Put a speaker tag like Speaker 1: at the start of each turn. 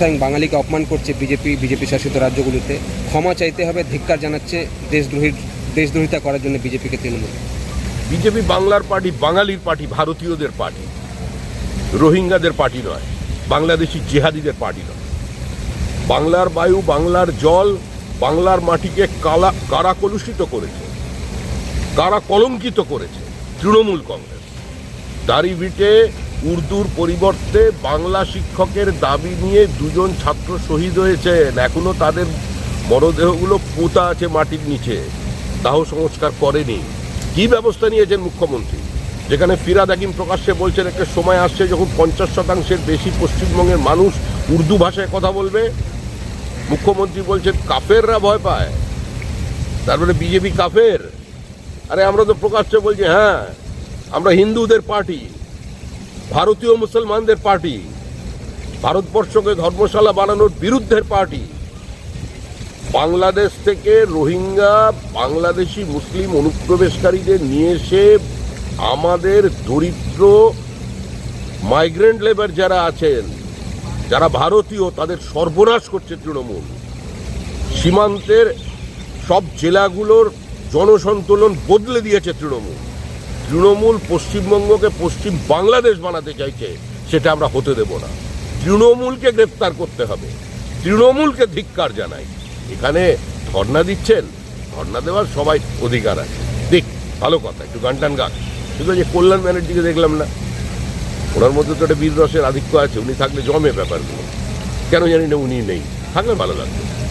Speaker 1: স্বয়ং বাঙালিকে অপমান করছে বিজেপি বিজেপি শাসিত রাজ্যগুলিতে। ক্ষমা চাইতে হবে, ধিক্কার জানাচ্ছে দেশদ্রোহীর, দেশদ্রোহিতা করার জন্য বিজেপিকে তৃণমূল।
Speaker 2: বিজেপি বাংলার পার্টি, বাঙালির পার্টি, ভারতীয়দের পার্টি। রোহিঙ্গাদের পার্টি নয়, বাংলাদেশি জেহাদিদের পার্টি নয়। বাংলার বায়ু, বাংলার জল, বাংলার মাটিকে কালা, কারা কলুষিত করেছে, কারা কলঙ্কিত করেছে, তৃণমূল কংগ্রেস। দাড়ি ভিটে উর্দুর পরিবর্তে বাংলা শিক্ষকের দাবি নিয়ে দুজন ছাত্র শহীদ হয়েছেন। এখনও তাদের মরদেহগুলো পোতা আছে মাটির নিচে। দাহ সংস্কার করেনি। কি ব্যবস্থা নিয়েছেন মুখ্যমন্ত্রী? যেখানে ফিরাদ হাকিম প্রকাশ্যে বলছেন, একটা সময় আসছে যখন পঞ্চাশ শতাংশের বেশি পশ্চিমবঙ্গের মানুষ উর্দু ভাষায় কথা বলবে। মুখ্যমন্ত্রী বলছেন, কাফেররা ভয় পায়। তারপরে বিজেপি কাফের? আরে আমরা তো প্রকাশ্যে বলছি হ্যাঁ আমরা হিন্দুদের পার্টি। ভারতীয় মুসলমানদের পার্টি। ভারতবর্ষকে ধর্মশালা বানানোর বিরুদ্ধের পার্টি। বাংলাদেশ থেকে রোহিঙ্গা, বাংলাদেশি, মুসলিম অনুপ্রবেশকারীদের নিয়ে এসে আমাদের দরিদ্র মাইগ্রেন্ট লেবার যারা আছেন, যারা ভারতীয়, তাদের সর্বনাশ করছে তৃণমূল। সীমান্তের সব জেলাগুলোর জনসন্তুলন বদলে দিয়েছে তৃণমূল। তৃণমূল পশ্চিমবঙ্গকে পশ্চিম বাংলাদেশ বানাতে চাইছে, সেটা আমরা হতে দেব না। তৃণমূলকে গ্রেফতার করতে হবে। তৃণমূলকে ধিক্কার জানাই। এখানে ধর্ণা দিচ্ছেন, ধর্ণা দেওয়ার সবাই অধিকার আছে। দেখ, ভালো কথা, একটু গান টান গান। কিন্তু যে কল্যাণ ব্যানার্জিকে দেখলাম না। ওনার মধ্যে তো একটা বীর রসের আধিক্য আছে, উনি থাকলে জমে ব্যাপারগুলো। কেন জানি না উনি নেই। থাকলে ভালো লাগবে